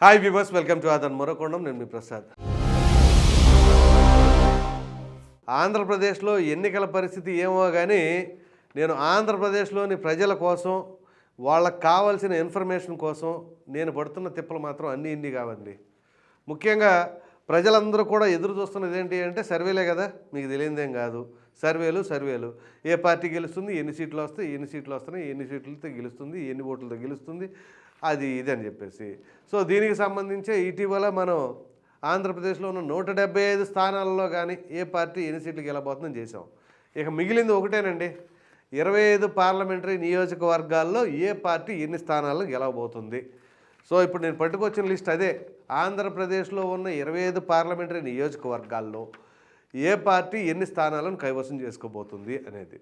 Hi viewers welcome to ఆదన్ మరొకొండం. నేను మీ ప్రసాద్. ఆంధ్రప్రదేశ్లో ఎన్నికల పరిస్థితి ఏమో కానీ నేను ఆంధ్రప్రదేశ్లోని ప్రజల కోసం వాళ్ళకు కావాల్సిన ఇన్ఫర్మేషన్ కోసం నేను పడుతున్న తిప్పలు మాత్రం అన్ని ఇన్ని కావండి. ముఖ్యంగా ప్రజలందరూ కూడా ఎదురు చూస్తున్నది ఏంటి అంటే సర్వేలే కదా మీకు తెలియదేం కాదు. సర్వేలు సర్వేలు. ఏ పార్టీ గెలుస్తుంది ఎన్ని సీట్లు వస్తాయి ఎన్ని సీట్లు వస్తున్నాయి ఎన్ని సీట్లతో గెలుస్తుంది ఎన్ని ఓట్లతో గెలుస్తుంది అది ఇది అని చెప్పేసి. సో దీనికి సంబంధించి ఇటీవల మనం ఆంధ్రప్రదేశ్లో ఉన్న నూట డెబ్బై ఐదు స్థానాల్లో కానీ ఏ పార్టీ ఎన్ని సీట్లు గెలబోతుందని చేసాం ఇక మిగిలింది ఒకటేనండి. ఇరవై ఐదు పార్లమెంటరీ నియోజకవర్గాల్లో ఏ పార్టీ ఎన్ని స్థానాల్లో గెలవబోతుంది? సో ఇప్పుడు నేను పట్టుకొచ్చిన లిస్ట్ అదే. ఆంధ్రప్రదేశ్లో ఉన్న ఇరవై ఐదు పార్లమెంటరీ నియోజకవర్గాల్లో ఏ పార్టీ ఎన్ని స్థానాలను కైవసం చేసుకోబోతుంది అనేది.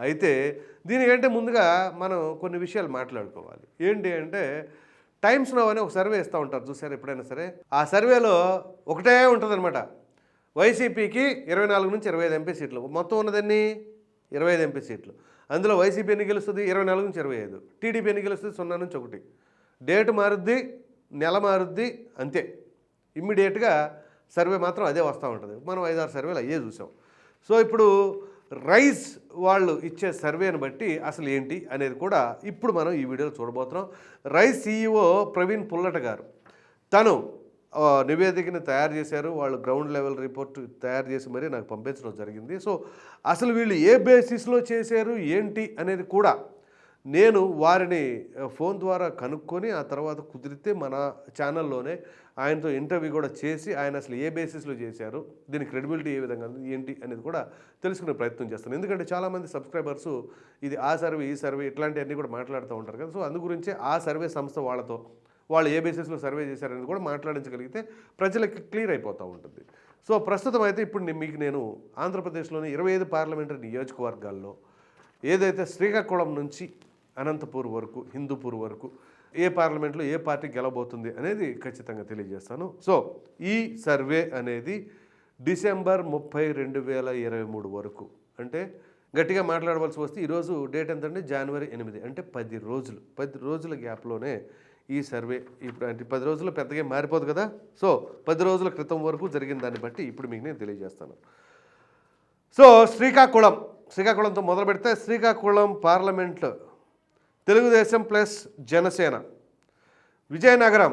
అయితే దీనికంటే ముందుగా మనం కొన్ని విషయాలు మాట్లాడుకోవాలి. ఏంటి అంటే టైమ్స్ నో అని ఒక సర్వే ఇస్తూ ఉంటారు చూసారు ఎప్పుడైనా సరే? ఆ సర్వేలో ఒకటే ఉంటుందన్నమాట. వైసీపీకి ఇరవై నాలుగు నుంచి ఇరవై ఐదు ఎంపీ సీట్లు. మొత్తం ఉన్నదన్ని? ఇరవై ఐదు ఎంపీ సీట్లు. అందులో వైసీపీ ఎన్ని గెలుస్తుంది? ఇరవై నాలుగు నుంచి ఇరవై ఐదు. టీడీపీ ఎన్ని గెలుస్తుంది? సున్నా నుంచి ఒకటి. డేట్ మారుద్ది నెల మారుద్ది అంతే. ఇమ్మీడియట్గా సర్వే మాత్రం అదే వస్తూ ఉంటుంది. మనం ఐదారు సర్వేలు అయ్యే చూసాం. సో ఇప్పుడు రైస్ వాళ్ళు ఇచ్చే సర్వేను బట్టి అసలు ఏంటి అనేది కూడా ఇప్పుడు మనం ఈ వీడియోలో చూడబోతున్నాం. రైస్ సీఈఓ ప్రవీణ్ పుల్లట గారు తను నివేదికని తయారు చేశారు. వాళ్ళు గ్రౌండ్ లెవెల్ రిపోర్ట్ తయారు చేసి మరీ నాకు పంపించడం జరిగింది. సో అసలు వీళ్ళు ఏ బేసిస్లో చేశారు? ఏంటి? అనేది కూడా నేను వారిని ఫోన్ ద్వారా కనుక్కొని ఆ తర్వాత కుదిరితే మన ఛానల్లోనే ఆయనతో ఇంటర్వ్యూ కూడా చేసి ఆయన అసలు ఏ బేసిస్లో చేశారు దీని క్రెడిబిలిటీ ఏ విధంగా ఏంటి అనేది కూడా తెలుసుకునే ప్రయత్నం చేస్తాను. ఎందుకంటే చాలామంది సబ్స్క్రైబర్స్ ఇది ఆ సర్వే ఈ సర్వే ఇట్లాంటివన్నీ కూడా మాట్లాడుతూ ఉంటారు కదా. సో అందు గురించే ఆ సర్వే సంస్థ వాళ్ళతో వాళ్ళు ఏ బేసిస్లో సర్వే చేశారనేది కూడా మాట్లాడించగలిగితే ప్రజలకి క్లియర్ అయిపోతూ ఉంటుంది. సో ప్రస్తుతం అయితే ఇప్పుడు మీకు నేను ఆంధ్రప్రదేశ్లోని ఇరవై ఐదు పార్లమెంటరీ నియోజకవర్గాల్లో ఏదైతే శ్రీకాకుళం నుంచి అనంతపూర్ వరకు హిందూపూర్ వరకు ఏ పార్లమెంట్లో ఏ పార్టీ గెలబోతుంది అనేది ఖచ్చితంగా తెలియజేస్తాను. సో ఈ సర్వే అనేది డిసెంబర్ ముప్పై రెండు వేల ఇరవై మూడు వరకు. అంటే గట్టిగా మాట్లాడవలసి వస్తే ఈరోజు డేట్ ఎంతంటే జనవరి ఎనిమిది. అంటే పది రోజులు. పది రోజుల గ్యాప్లోనే ఈ సర్వే ఇప్పుడు అంటే పది రోజులు పెద్దగా మారిపోదు కదా? సో పది రోజుల క్రితం వరకు జరిగిన దాన్ని బట్టి ఇప్పుడు మీకు నేను తెలియజేస్తాను. సో శ్రీకాకుళం. శ్రీకాకుళంతో మొదలు పెడితే Srikakulam parliament Telugu Desam plus Janasena. Vizianagaram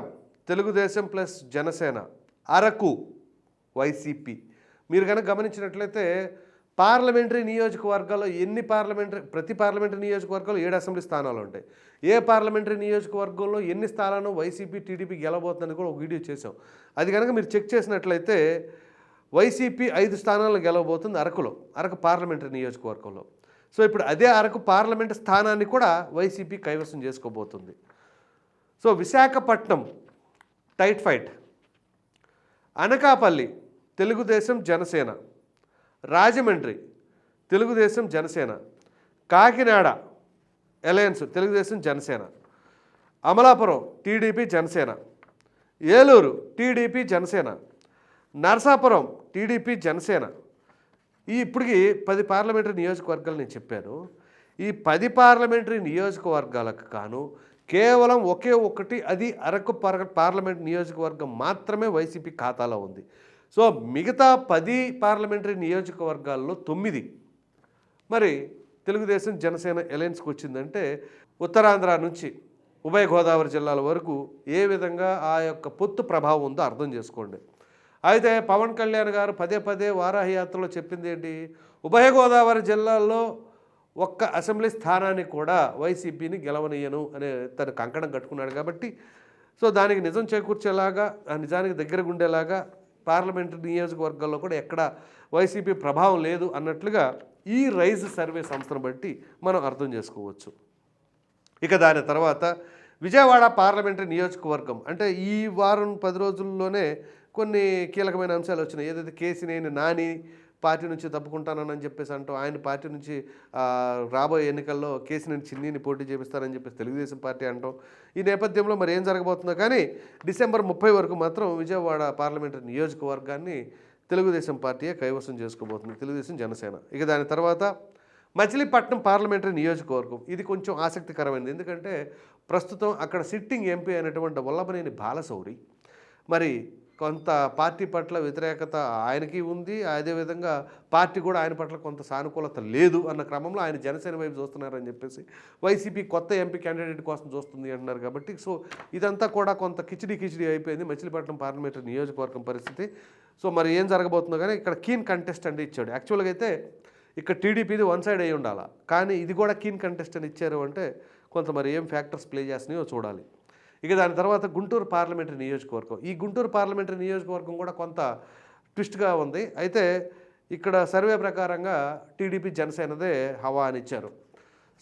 Telugu Desam plus Janasena. Araku YCP. మీరు కనుక గమనించినట్లయితే పార్లమెంటరీ నియోజకవర్గాల్లో ఎన్ని పార్లమెంటరీ ప్రతి పార్లమెంటరీ నియోజకవర్గాల్లో ఏడు అసెంబ్లీ స్థానాలు ఉంటాయి. ఏ పార్లమెంటరీ నియోజకవర్గంలో ఎన్ని స్థానాలు వైసీపీ టీడీపీ గెలబోతుందని కూడా ఒక వీడియో చేసాం అది కనుక మీరు చెక్ చేసినట్లయితే వైసీపీ ఐదు స్థానాలు గెలవబోతుంది అరకులో అరకు పార్లమెంటరీ నియోజకవర్గంలో. సో ఇప్పుడు అదే అరకు పార్లమెంట్ స్థానాన్ని కూడా వైసీపీ కైవసం చేసుకోబోతుంది. So Visakhapatnam tight fight. Anakapalli Telugu Desam Janasena. Rajahmundry Telugu Desam Janasena. Kakinada alliance Telugu Desam Janasena. Amalapuram TDP Janasena. Eluru TDP Janasena. Narasapuram TDP Janasena. ఈ ఇప్పటికి పది పార్లమెంటరీ నియోజకవర్గాలు నేను చెప్పాను. ఈ పది పార్లమెంటరీ నియోజకవర్గాలకు కాను కేవలం ఒకే ఒకటి అది అరకు పార్ పార్లమెంట్ నియోజకవర్గం మాత్రమే వైసీపీ ఖాతాలో ఉంది. సో మిగతా పది పార్లమెంటరీ నియోజకవర్గాల్లో తొమ్మిది. మరి తెలుగుదేశం జనసేన ఎలయన్స్కి వచ్చిందంటే ఉత్తరాంధ్ర నుంచి ఉభయ గోదావరి జిల్లాల వరకు ఏ విధంగా ఆ యొక్క పొత్తు ప్రభావం ఉందో అర్థం చేసుకోండి. అయితే పవన్ కళ్యాణ్ గారు పదే పదే వారాహి యాత్రలో చెప్పింది ఏంటి? ఉభయ గోదావరి జిల్లాల్లో ఒక్క అసెంబ్లీ స్థానాన్ని కూడా వైసీపీని గెలవనీయను అనే తను కంకణం కట్టుకున్నాడు కాబట్టి సో దానికి నిజం చేకూర్చేలాగా ఆ నిజానికి దగ్గరగా ఉండేలాగా పార్లమెంటరీ నియోజకవర్గాల్లో కూడా ఎక్కడ వైసీపీ ప్రభావం లేదు అన్నట్లుగా ఈ రైజ్ సర్వే సంస్థను బట్టి మనం అర్థం చేసుకోవచ్చు. ఇక దాని తర్వాత విజయవాడ పార్లమెంటరీ నియోజకవర్గం అంటే ఈ వారం పది రోజుల్లోనే కొన్ని కీలకమైన అంశాలు వచ్చినాయి. ఏదైతే కేసినేని నాని పార్టీ నుంచి తప్పుకుంటానని చెప్పేసి అంటూ ఆయన పార్టీ నుంచి రాబోయే ఎన్నికల్లో కేసినేని చిన్నీని పోటీ చేపిస్తారని చెప్పేసి తెలుగుదేశం పార్టీ అంటాం ఈ నేపథ్యంలో మరి ఏం జరగబోతుందో కానీ డిసెంబర్ ముప్పై వరకు మాత్రం విజయవాడ పార్లమెంటరీ నియోజకవర్గాన్ని తెలుగుదేశం పార్టీయే కైవసం చేసుకోబోతుంది. తెలుగుదేశం జనసేన. ఇక దాని తర్వాత మచిలీపట్నం పార్లమెంటరీ నియోజకవర్గం. ఇది కొంచెం ఆసక్తికరమైనది. ఎందుకంటే ప్రస్తుతం అక్కడ సిట్టింగ్ ఎంపీ అయినటువంటి వల్లభనేని బాలశౌరి మరి కొంత పార్టీ పట్ల వ్యతిరేకత ఆయనకి ఉంది. అదేవిధంగా పార్టీ కూడా ఆయన పట్ల కొంత సానుకూలత లేదు అన్న క్రమంలో ఆయన జనసేన వైపు చూస్తున్నారని చెప్పేసి వైసీపీ కొత్త ఎంపీ క్యాండిడేట్ కోసం చూస్తుంది అంటున్నారు కాబట్టి సో ఇదంతా కూడా కొంత కిచిడి కిచిడి అయిపోయింది మచిలీపట్నం పార్లమెంటరీ నియోజకవర్గం పరిస్థితి. సో మరి ఏం జరగబోతుందో కానీ ఇక్కడ కీన్ కంటెస్ట్ అంటే ఇచ్చాడు. యాక్చువల్గా అయితే ఇక్కడ టీడీపీది వన్ సైడ్ అయి ఉండాలి? కానీ ఇది కూడా కీన్ కంటెస్ట్ అని ఇచ్చారు అంటే కొంత మరి ఏం ఫ్యాక్టర్స్ ప్లే చేస్తున్నాయో చూడాలి. ఇక దాని తర్వాత గుంటూరు పార్లమెంటరీ నియోజకవర్గం. ఈ గుంటూరు పార్లమెంటరీ నియోజకవర్గం కూడా కొంత ట్విస్ట్గా ఉంది. అయితే ఇక్కడ సర్వే ప్రకారంగా టీడీపీ జనసేనదే హవా అని ఇచ్చారు.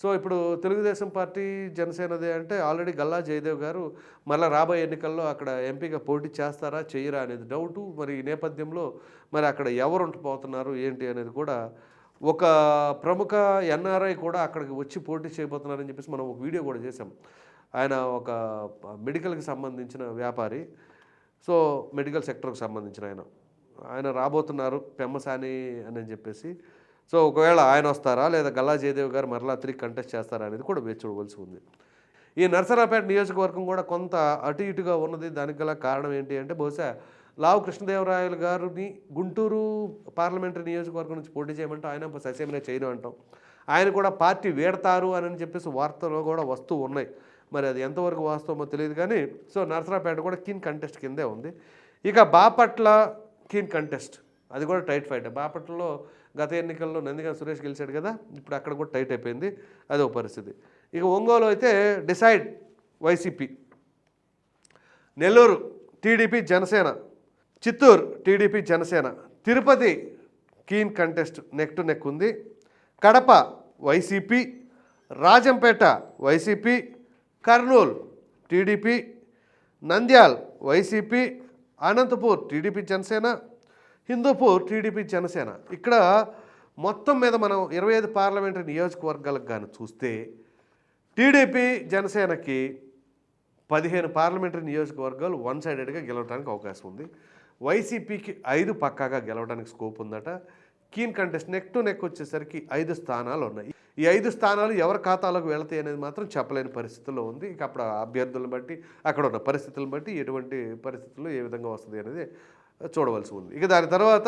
సో ఇప్పుడు తెలుగుదేశం పార్టీ జనసేనదే అంటే ఆల్రెడీ గల్లా జయదేవ్ గారు మళ్ళీ రాబోయే ఎన్నికల్లో అక్కడ ఎంపీగా పోటీ చేస్తారా చేయరా అనేది డౌటు. మరి ఈ నేపథ్యంలో మరి అక్కడ ఎవరు ఉండిపోతున్నారు ఏంటి అనేది కూడా ఒక ప్రముఖ ఎన్ఆర్ఐ కూడా అక్కడికి వచ్చి పోటీ చేయబోతున్నారని చెప్పేసి మనం ఒక వీడియో కూడా చేసాం ఆయన ఒక మెడికల్కి సంబంధించిన వ్యాపారి. సో మెడికల్ సెక్టర్కి సంబంధించిన ఆయన. ఆయన రాబోతున్నారు పెమ్మసాని అని చెప్పేసి. సో ఒకవేళ ఆయన వస్తారా? లేదా గల్లా జయదేవ్ గారు మరలా తిరిగి కంటెస్ట్ చేస్తారా అనేది కూడా వేచి చూడవలసి ఉంది. ఈ నర్సరాపేట నియోజకవర్గం కూడా కొంత అటు ఇటుగా ఉన్నది. దానికి గల కారణం ఏంటి అంటే బహుశా లావు కృష్ణదేవరాయలు గారిని గుంటూరు పార్లమెంటరీ నియోజకవర్గం నుంచి పోటీ చేయమంటే ఆయన ససేమినే చేయను అంటాం. ఆయన కూడా పార్టీ వేడతారు అని చెప్పేసి వార్తలు కూడా వస్తూ ఉన్నాయి. మరి అది ఎంతవరకు వాస్తవమో తెలియదు కానీ సో నరసరాపేట కూడా కీన్ కంటెస్ట్ కిందే ఉంది. ఇక బాపట్ల కీన్ కంటెస్ట్ అది కూడా టైట్ ఫైట్ బాపట్లలో గత ఎన్నికల్లో నందిగా సురేష్ గెలిచాడు కదా ఇప్పుడు అక్కడ కూడా టైట్ అయిపోయింది. అదో పరిస్థితి. ఇక ఒంగోలు అయితే decide YCP Nellore TDP Janasena Chittoor TDP Janasena Tirupati keen contest neck to neck ఉంది. Kadapa YCP Rajampet YCP Kurnool TDP Nandyal YCP Anantapur TDP Janasena Hindupur TDP Janasena. ఇక్కడ మొత్తం మీద మనం ఇరవై ఐదు పార్లమెంటరీ నియోజకవర్గాలకు కానీ చూస్తే టీడీపీ జనసేనకి పదిహేను పార్లమెంటరీ నియోజకవర్గాలు వన్ సైడెడ్గా గెలవడానికి అవకాశం ఉంది. వైసీపీకి ఐదు పక్కాగా గెలవడానికి స్కోప్ ఉందట. Keen contest neck to neck వచ్చేసరికి ఐదు స్థానాలు ఉన్నాయి ఈ ఐదు స్థానాలు ఎవరి ఖాతాలోకి వెళతాయి అనేది మాత్రం చెప్పలేని పరిస్థితుల్లో ఉంది. ఇక అప్పుడు అభ్యర్థులను బట్టి అక్కడ ఉన్న పరిస్థితులను బట్టి ఎటువంటి పరిస్థితుల్లో ఏ విధంగా వస్తుంది అనేది చూడవలసి ఉంది. ఇక దాని తర్వాత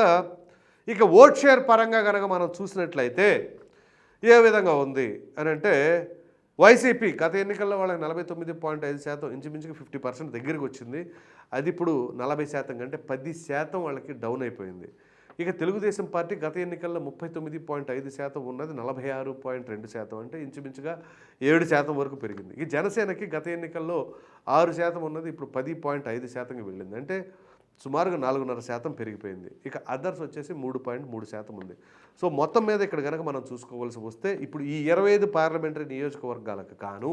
ఇక ఓట్ షేర్ పరంగా కనుక మనం చూసినట్లయితే ఏ విధంగా ఉంది అని అంటే వైసీపీ గత ఎన్నికల్లో వాళ్ళకి నలభై తొమ్మిది పాయింట్ ఐదు శాతం ఇంచుమించుకు ఫిఫ్టీ పర్సెంట్ దగ్గరికి వచ్చింది. అది ఇప్పుడు నలభై శాతం కంటే పది శాతం వాళ్ళకి డౌన్ అయిపోయింది. ఇక తెలుగుదేశం పార్టీ గత ఎన్నికల్లో ముప్పై తొమ్మిది పాయింట్ ఐదు శాతం ఉన్నది నలభై ఆరు పాయింట్ రెండు శాతం అంటే ఇంచుమించుగా ఏడు శాతం వరకు పెరిగింది. ఇక జనసేనకి గత ఎన్నికల్లో ఆరు శాతం ఉన్నది ఇప్పుడు పది పాయింట్ ఐదు శాతంకి వెళ్ళింది. అంటే సుమారుగా నాలుగున్నర శాతం పెరిగిపోయింది. ఇక అదర్స్ వచ్చేసి మూడు పాయింట్ మూడు శాతం ఉంది. సో మొత్తం మీద ఇక్కడ కనుక మనం చూసుకోవాల్సి వస్తే ఇప్పుడు ఈ ఇరవై ఐదు పార్లమెంటరీ నియోజకవర్గాలకు కాను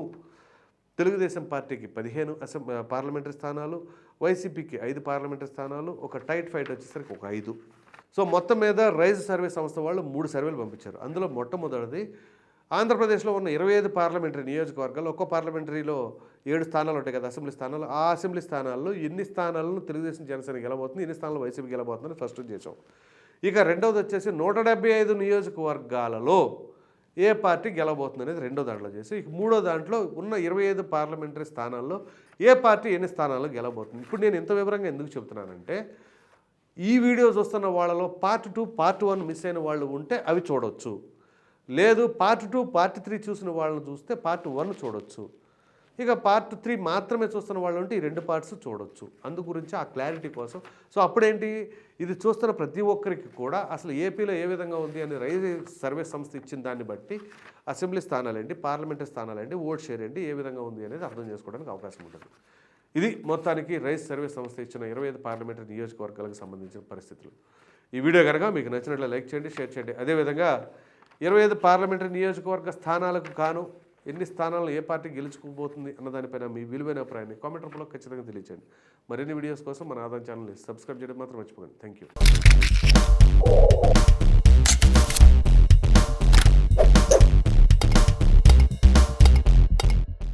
తెలుగుదేశం పార్టీకి పదిహేను అసెంబ్లీ పార్లమెంటరీ స్థానాలు వైసీపీకి ఐదు పార్లమెంటరీ స్థానాలు ఒక టైట్ ఫైట్ వచ్చేసరికి ఒక ఐదు. సో మొత్తం మీద రైజ్ సర్వే సంస్థ వాళ్ళు మూడు సర్వేలు పంపించారు. అందులో మొట్టమొదటిది ఆంధ్రప్రదేశ్లో ఉన్న ఇరవై ఐదు పార్లమెంటరీ నియోజకవర్గాలు ఒక్కో పార్లమెంటరీలో ఏడు స్థానాలు ఉంటాయి కదా అసెంబ్లీ స్థానాలు. ఆ అసెంబ్లీ స్థానాల్లో ఎన్ని స్థానాలను తెలుగుదేశం జనసేన గెలబోతుంది ఎన్ని స్థానాలు వైసీపీ గెలబోతుందని ఫస్ట్ చేసాం ఇక రెండవది వచ్చేసి నూట డెబ్బై ఐదు నియోజకవర్గాలలో ఏ పార్టీ గెలబోతుంది అనేది రెండో దాంట్లో చేసి ఇక మూడో దాంట్లో ఉన్న ఇరవై ఐదు పార్లమెంటరీ స్థానాల్లో ఏ పార్టీ ఎన్ని స్థానాల్లో గెలబోతుంది. ఇప్పుడు నేను ఇంత వివరంగా ఎందుకు చెబుతున్నానంటే ఈ వీడియో చూస్తున్న వాళ్ళలో part two part one miss అయిన వాళ్ళు ఉంటే అవి చూడొచ్చు. లేదు పార్ట్ టూ పార్ట్ త్రీ చూసిన వాళ్ళని చూస్తే పార్ట్ వన్ చూడొచ్చు. ఇక పార్ట్ త్రీ మాత్రమే చూస్తున్న వాళ్ళు ఉంటే ఈ రెండు పార్ట్స్ చూడొచ్చు. అందు గురించి ఆ క్లారిటీ కోసం. సో అప్పుడేంటి? ఇది చూస్తున్న ప్రతి ఒక్కరికి కూడా అసలు ఏపీలో ఏ విధంగా ఉంది అని రైల్వే సర్వే సంస్థ ఇచ్చిన దాన్ని బట్టి అసెంబ్లీ స్థానాలేంటి పార్లమెంటరీ స్థానాలేంటి ఓట్ షేర్ ఏంటి ఏ విధంగా ఉంది అనేది అర్థం చేసుకోవడానికి అవకాశం ఉంటుంది. ఇది మొత్తానికి రైస్ సర్వే సంస్థ ఇచ్చిన ఇరవై ఐదు పార్లమెంటరీ నియోజకవర్గాలకు సంబంధించిన పరిస్థితులు. ఈ వీడియో కనుక మీకు నచ్చినట్లు లైక్ చేయండి షేర్ చేయండి. అదేవిధంగా ఇరవై ఐదు పార్లమెంటరీ నియోజకవర్గ స్థానాలకు కాను ఎన్ని స్థానాలను ఏ పార్టీ గెలుచుకోబోతుంది అన్న దానిపైన మీ విలువైన అభిప్రాయాన్ని కామెంట్ రూపంలో ఖచ్చితంగా తెలియచేయండి. మరిన్ని వీడియోస్ కోసం మన ఆదాయం ఛానల్ని సబ్స్క్రైబ్ చేయడం మాత్రం మర్చిపోకండి. Thank you